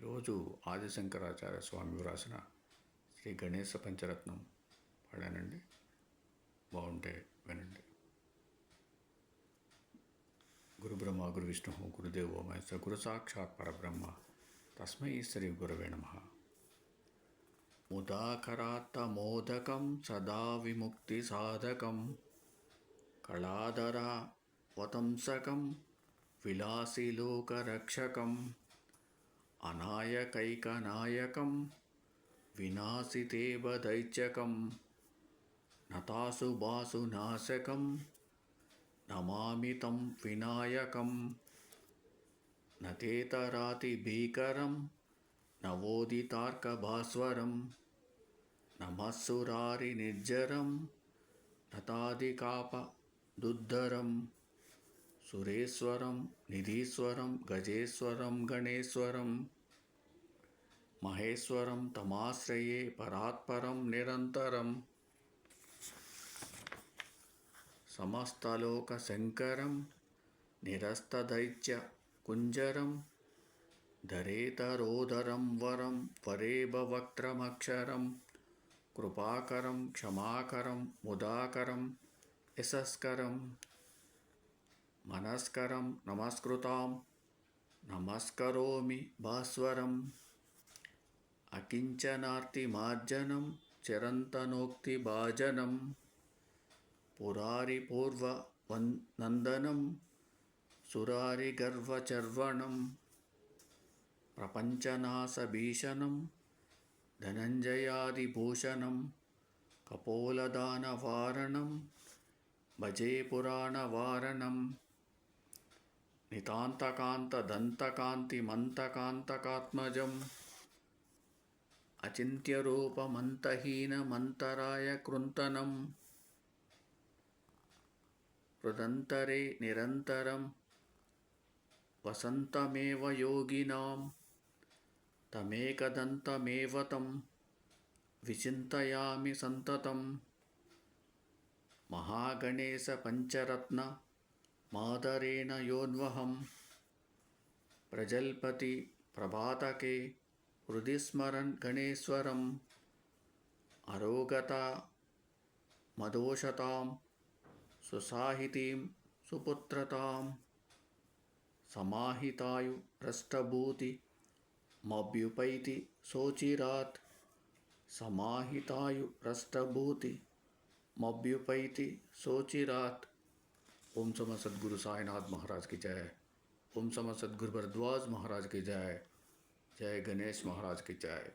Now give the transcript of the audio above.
ఈరోజు ఆదిశంకరాచార్య స్వామి వ్రాసిన శ్రీ గణేశ పంచరత్నం పాడానండి. బాగుంటే వినండి. గురు బ్రహ్మ గురు విష్ణు గురుదేవో మహేశ్వర గురు సాక్షాత్ పరబ్రహ్మ తస్మై శ్రీ గురవే నమ. ఉదాకరాత్తమోదకం సదా విముక్తి సాధకం కళాధరా వతంసకం విలాసిలోకరక్షకం अनायकैकनायकं विनाशितेव दैत्यकं नतासुबासुनाशकं नमामि तं विनायकं न तेतरातिभीकरं नवोदितार्कभास्वरं नमः सुरारिनिर्जरं नतादिकापदुद्धरम् సురేశ్వరం నిధీశ్వరం గజేశ్వరం గణేశ్వరం. మహేశ్వరం తమాశ్రయే పరాత్పరం నిరంతరం. సమస్తలోక శంకరం నిరస్తదైత్య కుంజరం. ధరేతరోదరం వరం వరేభవక్త్రమక్షరం కృపాకరం క్షమాకరం ముదాకరం యశస్కరం. నమస్కరం నమస్కృతాం. నమస్కరోమి భాస్వరం. అకించనార్తిమార్జనం చిరంతనోక్తిభాజనం పురారిపూర్వనందనం సురారిగర్వచర్వణం ప్రపంచనాశభీషణం ధనంజయాదిభూషణం కపోలదానవారణం భజే పురాణవారణం. नितान्तकान्तदन्तकान्तिमन्तकान्तकात्मजम् अचिन्त्यरूपमन्तहीनमन्तराय कृन्तनं हृदन्तरे निरन्तरं वसन्तमेव योगिनां तमेकदन्तमेव तं विचिन्तयामि महागणेश महागणेशपञ्चरत्न। పంచరత్న మాదరేణ యోన్వహం ప్రజల్పతి ప్రభాతకే హృది స్మరన్ గణేశ్వరం అరోగత మదోషతాం సుసాహితీం సుపుత్రతాం సమాహితాయు భ్రష్టభూతి మభ్యుపైతి శోచిరాత్ సమాహితాయు భ్రష్టభూతి మభ్యుపైతి శోచిరాత్ ओम समा सदगुरु साईनाथ महाराज की जय। ओम समा सदगुरु भरद्वाज महाराज की जय। जय गणेश महाराज की जय।